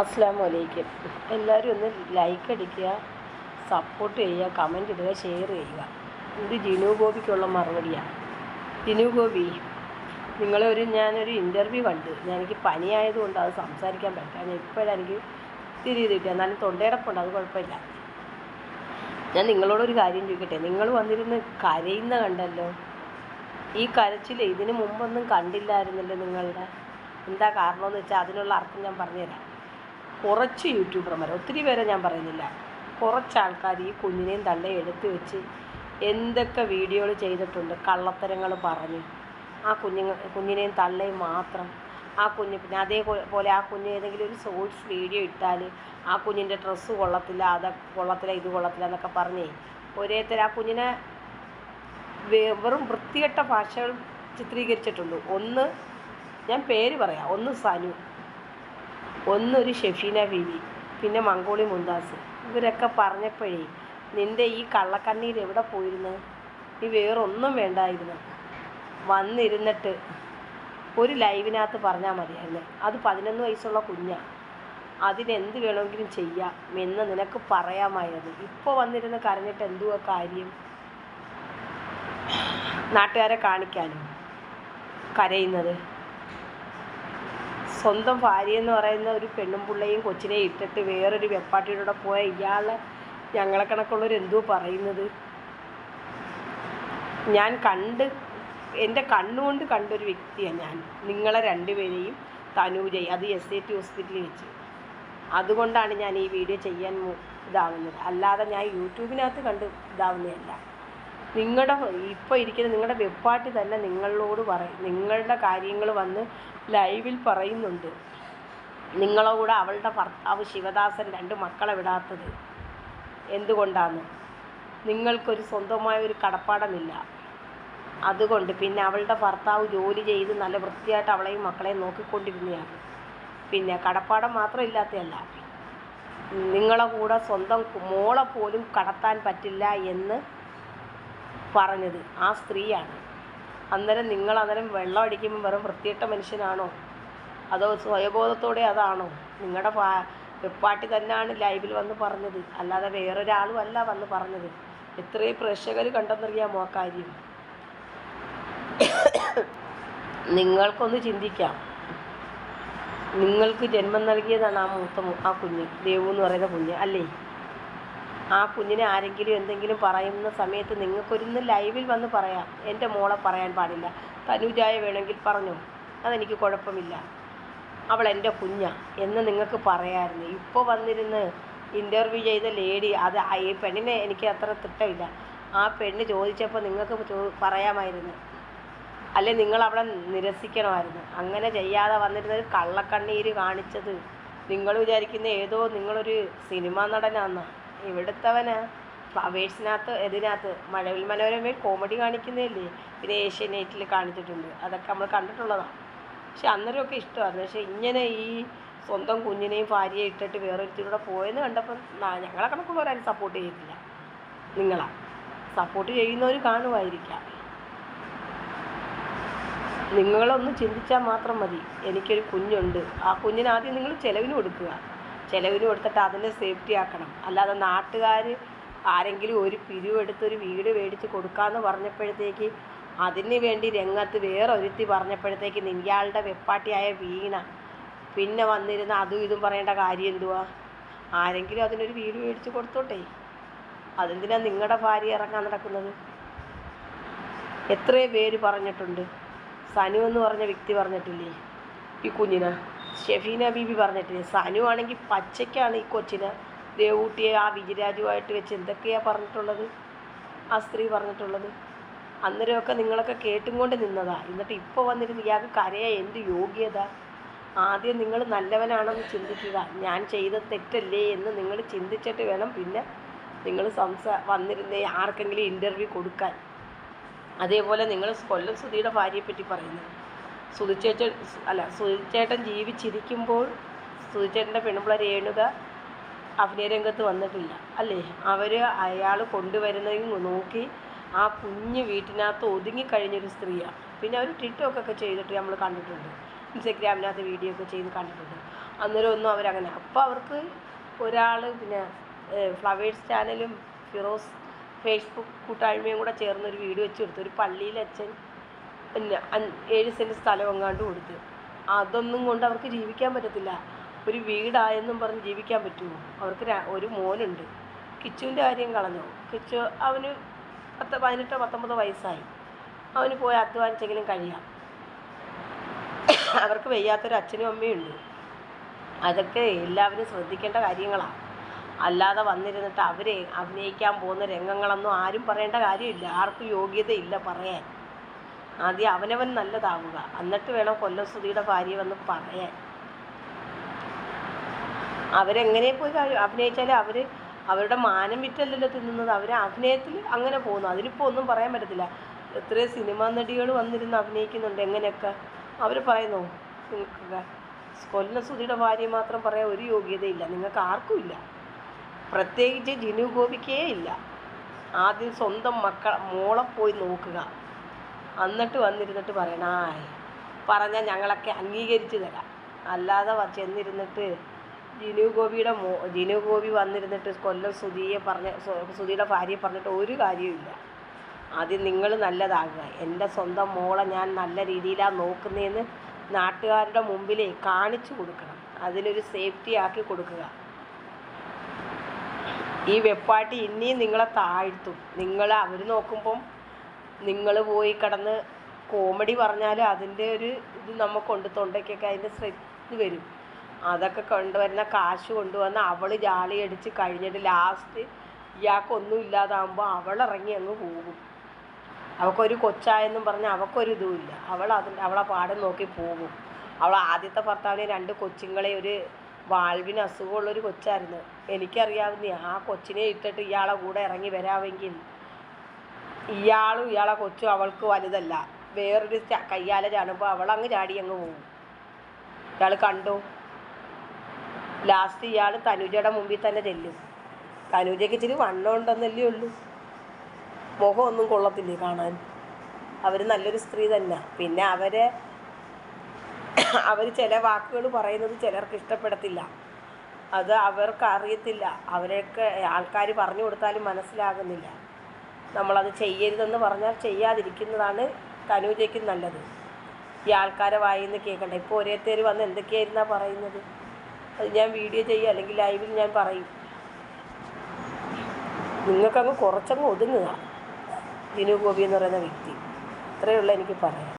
അസ്സാം വലൈക്കും എല്ലാവരും ഒന്ന് ലൈക്ക് അടിക്കുക സപ്പോർട്ട് ചെയ്യുക കമന്റ് ഇടുക ഷെയർ ചെയ്യുക. ഇത് ജിനു ഗോപിക്കുള്ള മറുപടിയാണ് ജിനു ഗോപി നിങ്ങളെ ഒരു ഞാനൊരു ഇന്റർവ്യൂ കണ്ടു. ഞാൻ എനിക്ക് പനിയായതുകൊണ്ട് അത് സംസാരിക്കാൻ പറ്റാൻ ഇപ്പോഴെനിക്ക് എനിക്ക് തിരി കിട്ടി എന്നാലും തൊണ്ടയടപ്പുണ്ട് അത് കുഴപ്പമില്ല. ഞാൻ നിങ്ങളോടൊരു കാര്യം ചോദിക്കട്ടെ? നിങ്ങൾ വന്നിരുന്ന് കരയുന്ന കണ്ടല്ലോ? ഈ കരച്ചിൽ ഇതിനു മുമ്പൊന്നും കണ്ടില്ലായിരുന്നല്ലോ നിങ്ങളുടെ? എന്താ കാരണമെന്ന് വെച്ചാൽ അതിനുള്ള അർത്ഥം ഞാൻ പറഞ്ഞുതരാം. കുറച്ച് യൂട്യൂബർമാർ ഒത്തിരി പേരെ ഞാൻ പറയുന്നില്ല. കുറച്ച് ആൾക്കാർ ഈ കുഞ്ഞിനെയും തള്ളെ എടുത്തു വെച്ച് എന്തൊക്കെ വീഡിയോകൾ ചെയ്തിട്ടുണ്ട് കള്ളത്തരങ്ങൾ പറഞ്ഞ്. ആ കുഞ്ഞുങ്ങൾ കുഞ്ഞിനെയും തള്ളയും മാത്രം. ആ കുഞ്ഞ് പിന്നെ അതേപോലെ ആ കുഞ്ഞ് ഏതെങ്കിലും ഒരു ഷോർട്സ് വീഡിയോ ഇട്ടാൽ ആ കുഞ്ഞിന്റെ ഡ്രസ്സ് കൊള്ളത്തില്ല അത് കൊള്ളത്തില്ല ഇത് കൊള്ളത്തില്ല എന്നൊക്കെ പറഞ്ഞേ ഒരേ തരം ആ കുഞ്ഞിനെ വെറും വൃത്തികെട്ട ഭാഷകൾ ചിത്രീകരിച്ചിട്ടുണ്ട്. ഒന്ന് ഞാൻ പേര് പറയാം. ഒന്ന് സനു. ഒന്നൊരു ഷെഫീന ബീവി പിന്നെ മംഗോളി മുന്താസ് ഇവരൊക്കെ പറഞ്ഞപ്പോഴേ നിന്റെ ഈ കള്ളക്കണ്ണീർ എവിടെ പോയിരുന്നു? നീ വേറൊന്നും വേണ്ടായിരുന്നു. വന്നിരുന്നിട്ട് ഒരു ലൈവിനകത്ത് പറഞ്ഞാൽ മതിയായിരുന്നു. അത് പതിനൊന്ന് വയസ്സുള്ള കുഞ്ഞാണ് അതിനെന്ത് വേണമെങ്കിലും ചെയ്യാം എന്ന് നിനക്ക് പറയാമായിരുന്നു. ഇപ്പോൾ വന്നിരുന്ന് കരഞ്ഞിട്ട് എന്തുവാ കാര്യം? നാട്ടുകാരെ കാണിക്കാനും? കരയുന്നത്? സ്വന്തം ഭാര്യ എന്ന് പറയുന്ന ഒരു പെണ്ണും പിള്ളയും കൊച്ചിനെ ഇട്ടിട്ട് വേറൊരു വെപ്പാട്ടിയുടെ കൂടെ പോയ ഇയാളെ ഞങ്ങളെ കണക്കുള്ളവർ എന്തോ പറയുന്നത്. ഞാൻ കണ്ട് എന്റെ കണ്ണുകൊണ്ട് കണ്ടൊരു വ്യക്തിയാണ് ഞാൻ. നിങ്ങളെ രണ്ടുപേരെയും തനൂജയും അത് എസ് ഐ ടി ഹോസ്പിറ്റലിൽ വെച്ച്. അതുകൊണ്ടാണ് ഞാൻ ഈ വീഡിയോ ചെയ്യാൻ ഇതാവുന്നത്. അല്ലാതെ ഞാൻ യൂട്യൂബിനകത്ത് കണ്ട് ഇതാവുന്നതല്ല. നിങ്ങളുടെ ഇപ്പോൾ ഇരിക്കുന്ന നിങ്ങളുടെ വെപ്പാട്ടി തന്നെ നിങ്ങളോട് പറയും നിങ്ങളുടെ കാര്യങ്ങൾ വന്ന് ലൈവിൽ പറയുന്നുണ്ട്. നിങ്ങളെ കൂടെ അവളുടെ ഭർത്താവ് ശിവദാസൻ രണ്ട് മക്കളെ വിടാത്തത് എന്തുകൊണ്ടാണ് നിങ്ങൾക്കൊരു സ്വന്തമായ ഒരു കടപ്പാടമില്ല. അതുകൊണ്ട് പിന്നെ അവളുടെ ഭർത്താവ് ജോലി ചെയ്ത് നല്ല വൃത്തിയായിട്ട് അവളെയും മക്കളെയും നോക്കിക്കൊണ്ടിരുന്നതാണ് പിന്നെ കടപ്പാടം മാത്രം ഇല്ലാത്തതല്ല നിങ്ങളെ കൂടെ സ്വന്തം മോളെ പോലും കടത്താൻ പറ്റില്ല എന്ന് പറഞ്ഞത് ആ സ്ത്രീയാണ്. അന്നേരം നിങ്ങൾ അന്നേരം വെള്ളം അടിക്കുമ്പോൾ വെറും വൃത്തിയിട്ട മനുഷ്യനാണോ? അതോ സ്വയബോധത്തോടെ അതാണോ? നിങ്ങളുടെ വെപ്പാട്ടി തന്നെയാണ് ലൈവിൽ വന്ന് പറഞ്ഞത്. അല്ലാതെ വേറൊരാളും അല്ല വന്ന് പറഞ്ഞത്. എത്രയും പ്രേക്ഷകർ കണ്ടെന്നറിയാമോ ആ കാര്യം. നിങ്ങൾക്കൊന്ന് ചിന്തിക്കാം. നിങ്ങൾക്ക് ജന്മം നൽകിയതാണ് ആ മൂത്ത ആ കുഞ്ഞ്. ദേവു എന്ന് പറയുന്ന കുഞ്ഞ്. അല്ലേ? ആ കുഞ്ഞിനെ ആരെങ്കിലും എന്തെങ്കിലും പറയുന്ന സമയത്ത് നിങ്ങൾക്കൊരിന്ന് ലൈവിൽ വന്ന് പറയാം. എന്റെ മോളെ പറയാൻ പാടില്ല. തനുജായ വേണമെങ്കിൽ പറഞ്ഞോ. അതെനിക്ക് കുഴപ്പമില്ല. അവൾ എന്റെ കുഞ്ഞാണ് എന്ന് നിങ്ങൾക്ക് പറയാമായിരുന്നു. ഇപ്പോൾ വന്നിരുന്ന് ഇന്റർവ്യൂ ചെയ്ത ലേഡി അത് ഈ പെണ്ണിനെ എനിക്ക് അത്ര തിട്ടമില്ല. ആ പെണ്ണ് ചോദിച്ചപ്പോൾ നിങ്ങൾക്ക് ചോ- പറയാമായിരുന്നു. അല്ലെ നിങ്ങൾ അവളെ നിരസിക്കണമായിരുന്നു. അങ്ങനെ ചെയ്യാതെ വന്നിരുന്നത് കള്ളക്കണ്ണീര് കാണിച്ചത് നിങ്ങൾ വിചാരിക്കുന്ന ഏതോ നിങ്ങളൊരു സിനിമാ നടനാന്നാ. ഇവിടുത്തവന്. ഫ്ലവേഴ്സിനകത്ത് ഇതിനകത്ത് മഴവിൽ മനോരമയിൽ കോമഡി കാണിക്കുന്നതല്ലേ? പിന്നെ ഏഷ്യനെറ്റിൽ കാണിച്ചിട്ടുണ്ട്. അതൊക്കെ നമ്മൾ കണ്ടിട്ടുള്ളതാണ് പക്ഷെ അന്നേരമൊക്കെ ഇഷ്ടമായിരുന്നു. പക്ഷെ ഇങ്ങനെ ഈ സ്വന്തം കുഞ്ഞിനെയും ഭാര്യയെ ഇട്ടിട്ട് വേറൊരുത്തിലൂടെ പോയെന്ന് കണ്ടപ്പോൾ ഞങ്ങളെ കണക്കുള്ളവരാരും സപ്പോർട്ട് ചെയ്തില്ല നിങ്ങളാ. സപ്പോർട്ട് ചെയ്യുന്നവർ കാണുമായിരിക്കാം. നിങ്ങളൊന്ന് ചിന്തിച്ചാൽ മാത്രം മതി. എനിക്കൊരു കുഞ്ഞുണ്ട്. ആ കുഞ്ഞിനാദ്യം നിങ്ങൾ ചിലവിന് കൊടുക്കുക. ചിലവിന് കൊടുത്തിട്ട് അതിനെ സേഫ്റ്റി ആക്കണം. അല്ലാതെ നാട്ടുകാർ ആരെങ്കിലും ഒരു പിരിവെടുത്ത് ഒരു വീട് മേടിച്ച് കൊടുക്കാമെന്ന് പറഞ്ഞപ്പോഴത്തേക്ക് അതിന് വേണ്ടി രംഗത്ത് വേറെ ഒരുത്തി പറഞ്ഞപ്പോഴത്തേക്ക് ഇയാളുടെ വെപ്പാട്ടിയായ വീണ പിന്നെ വന്നിരുന്ന അതും ഇതും പറയേണ്ട കാര്യം എന്തുവാ? ആരെങ്കിലും അതിനൊരു വീട് മേടിച്ച് കൊടുത്തോട്ടെ. അതെന്തിനാ നിങ്ങളുടെ ഭാര്യ ഇറങ്ങാൻ നടക്കുന്നത്? എത്രയോ പേര് പറഞ്ഞിട്ടുണ്ട്. സനു എന്ന് പറഞ്ഞ വ്യക്തി പറഞ്ഞിട്ടില്ലേ? ഈ കുഞ്ഞിന്? ഷെഫീന ബീബി പറഞ്ഞിട്ടില്ലേ? സനു ആണെങ്കിൽ പച്ചയ്ക്കാണ് ഈ കൊച്ചിനെ. ദേവൂട്ടിയെ ആ വിജിരാജുമായിട്ട് വെച്ച് എന്തൊക്കെയാണ് പറഞ്ഞിട്ടുള്ളത്? ആ സ്ത്രീ പറഞ്ഞിട്ടുള്ളത്. അന്നേരമൊക്കെ നിങ്ങളൊക്കെ കേട്ടും കൊണ്ട് നിന്നതാ. എന്നിട്ട് ഇപ്പോൾ വന്നിരുന്ന് ഇയാൾക്ക് കരയാ എന്ത് യോഗ്യത? ആദ്യം നിങ്ങൾ നല്ലവനാണെന്ന് ചിന്തിക്കുക. ഞാൻ ചെയ്ത തെറ്റല്ലേ എന്ന് നിങ്ങൾ ചിന്തിച്ചിട്ട് വേണം പിന്നെ നിങ്ങൾ സംസാ വന്നിരുന്നേ ആർക്കെങ്കിലും ഇന്റർവ്യൂ കൊടുക്കാൻ. അതേപോലെ നിങ്ങൾ കൊല്ലം സുധിയുടെ ഭാര്യയെപ്പറ്റി പറയുന്നത്. പറയുന്നു സുധിച്ചേച്ചൻ അല്ല സുധിച്ചേട്ടൻ ജീവിച്ചിരിക്കുമ്പോൾ സുധിച്ചേട്ടന്റെ പെൺപിള്ള രേണുക അഭിനയ രംഗത്ത് വന്നിട്ടില്ല. അല്ലേ? അവർ അയാൾ കൊണ്ടുവരുന്നതും നോക്കി ആ കുഞ്ഞ് വീട്ടിനകത്ത് ഒതുങ്ങിക്കഴിഞ്ഞൊരു സ്ത്രീയാണ് പിന്നെ അവർ ടിക്ടോക്ക് ഒക്കെ ചെയ്തിട്ട് നമ്മൾ കണ്ടിട്ടുണ്ട്. ഇൻസ്റ്റഗ്രാമിനകത്ത് വീഡിയോ ഒക്കെ ചെയ്ത് കണ്ടിട്ടുണ്ട്. അന്നേരം ഒന്നും അവരങ്ങനെ. അപ്പോൾ അവർക്ക് ഒരാൾ പിന്നെ ഫ്ലവേഴ്സ് ചാനലും ഫിറോസ് ഫേസ്ബുക്ക് കൂട്ടായ്മയും കൂടെ ചേർന്നൊരു വീഡിയോ വെച്ച് കൊടുത്തു. ഒരു പള്ളിയിലെ അച്ഛൻ പിന്നെ ഏഴ് സെന്റ് സ്ഥലം എങ്ങാണ്ട് കൊടുത്ത്. അതൊന്നും കൊണ്ട് അവർക്ക് ജീവിക്കാൻ പറ്റത്തില്ല. ഒരു വീടായെന്നും പറഞ്ഞ് ജീവിക്കാൻ പറ്റുമോ? അവർക്ക് ഒരു മോനുണ്ട്. കിച്ചുവിന്റെ കാര്യം കളഞ്ഞു? കിച്ചു അവന് പത്ത് പതിനെട്ടോ പത്തൊമ്പതോ വയസ്സായി. അവന് പോയി അധ്വാനിച്ചെങ്കിലും കഴിയാം. അവർക്ക് വയ്യാത്തൊരു അച്ഛനും അമ്മയും ഉണ്ട്. അതൊക്കെ എല്ലാവരും ശ്രദ്ധിക്കേണ്ട കാര്യങ്ങളാണ് അല്ലാതെ വന്നിരുന്നിട്ട് അവരെ അഭിനയിക്കാൻ പോകുന്ന രംഗങ്ങളൊന്നും ആരും പറയേണ്ട കാര്യമില്ല. ആർക്കും യോഗ്യതയില്ല പറയാൻ. ആദ്യം അവനവൻ നല്ലതാവുക. എന്നിട്ട് വേണം കൊല്ലം സുധിയുടെ ഭാര്യ വന്ന് പറയാൻ. അവരെങ്ങനെ പോയി അഭിനയിച്ചാൽ അവർ അവരുടെ മാനം വിറ്റല്ലല്ലോ തിന്നുന്നത്. അവർ അഭിനയത്തിൽ അങ്ങനെ പോകുന്നു. അതിനിപ്പോൾ ഒന്നും പറയാൻ പറ്റത്തില്ല. എത്രയോ സിനിമാ നടികൾ വന്നിരുന്ന് അഭിനയിക്കുന്നുണ്ട്. എങ്ങനെയൊക്കെ? അവർ പറയുന്നു കൊല്ലം ഭാര്യ മാത്രം പറയാൻ ഒരു യോഗ്യതയില്ല. നിങ്ങൾക്ക് ആർക്കും ഇല്ല. പ്രത്യേകിച്ച് ജിനു ഗോപിക്കേ ഇല്ല. ആദ്യം സ്വന്തം മക്ക മോളെ പോയി നോക്കുക. എന്നിട്ട് വന്നിരുന്നിട്ട് പറയണം പറഞ്ഞാൽ ഞങ്ങളൊക്കെ അംഗീകരിച്ച് തരാം. അല്ലാതെ ചെന്നിരുന്നിട്ട് ജിനു ഗോപിയുടെ മോ ജിനു ഗോപി വന്നിരുന്നിട്ട് കൊല്ലം സുധിയെ പറഞ്ഞ സുധിയുടെ ഭാര്യയെ പറഞ്ഞിട്ട് ഒരു കാര്യവുമില്ല ആദ്യം നിങ്ങൾ നല്ലതാകുക. എന്റെ സ്വന്തം മോളെ ഞാൻ നല്ല രീതിയിലാണ് നോക്കുന്നതെന്ന് നാട്ടുകാരുടെ മുമ്പിലേ കാണിച്ചു കൊടുക്കണം. അതിനൊരു സേഫ്റ്റി ആക്കി കൊടുക്കുക. ഈ വെപ്പാട്ടി ഇനിയും നിങ്ങളെ താഴ്ത്തും. നിങ്ങൾ അവർ നോക്കുമ്പം നിങ്ങൾ പോയി കിടന്ന് കോമഡി പറഞ്ഞാൽ അതിന്റെ ഒരു ഇത് നമുക്കുണ്ട് തൊണ്ടയ്ക്കൊക്കെ അതിന്റെ ഇത് വരും. അതൊക്കെ കൊണ്ടുവരുന്ന കാശ് കൊണ്ടുവന്ന് അവൾ ജാളി അടിച്ച് കഴിഞ്ഞിട്ട് ലാസ്റ്റ് ഇയാൾക്കൊന്നും ഇല്ലാതാകുമ്പോൾ അവൾ ഇറങ്ങി അങ്ങ് പോകും. അവൾക്കൊരു കൊച്ചായെന്നും പറഞ്ഞ് അവൾക്കൊരു ഇതുമില്ല അവൾ അത് അവളെ പാടം നോക്കി പോകും. അവൾ ആദ്യത്തെ ഭർത്താവിന് രണ്ട് കൊച്ചുങ്ങളെ ഒരു വാൾവിന് അസുഖമുള്ളൊരു കൊച്ചായിരുന്നു. എനിക്കറിയാവുന്ന ആ കൊച്ചിനെ ഇട്ടിട്ട് ഇയാളെ കൂടെ ഇറങ്ങി വരാമെങ്കിൽ ഇയാളും ഇയാളെ കൊച്ചും അവൾക്ക് വലുതല്ല. വേറൊരു കയ്യാല ചാടുമ്പോൾ അവളങ്ങ് ചാടി അങ്ങ് പോകും ഇയാൾ കണ്ടു. ലാസ്റ്റ് ഇയാൾ തനുജയുടെ മുമ്പിൽ തന്നെ ചെല്ലും. തനുജയ്ക്ക് ഇച്ചിരി വണ്ണം ഉണ്ടെന്നല്ലേ ഉള്ളൂ. മുഖമൊന്നും കൊള്ളത്തില്ലേ കാണാൻ? അവർ നല്ലൊരു സ്ത്രീ തന്നെ. പിന്നെ അവരെ അവർ ചില വാക്കുകൾ പറയുന്നത് ചിലർക്ക് ഇഷ്ടപ്പെടത്തില്ല. അത് അവർക്ക് അറിയത്തില്ല. അവരെയൊക്കെ ആൾക്കാർ പറഞ്ഞു കൊടുത്താലും മനസ്സിലാകുന്നില്ല. നമ്മളത് ചെയ്യരുതെന്ന് പറഞ്ഞാൽ ചെയ്യാതിരിക്കുന്നതാണ് തനൂജയ്ക്കും നല്ലത്. ഈ ആൾക്കാരെ വായിന്ന് കേൾക്കണ്ട. ഇപ്പോൾ ഓരോരുത്തർ വന്ന് എന്തൊക്കെയായിരുന്നാ പറയുന്നത്? അത് ഞാൻ വീഡിയോ ചെയ്യുക അല്ലെങ്കിൽ ലൈവിൽ ഞാൻ പറയും. നിങ്ങൾക്കങ്ങ് കുറച്ചങ്ങ് ഒതുങ്ങുക. ദിനു ഗോപി എന്ന് പറയുന്ന വ്യക്തി. ഇത്രയേ ഉള്ളൂ എനിക്ക് പറയാൻ.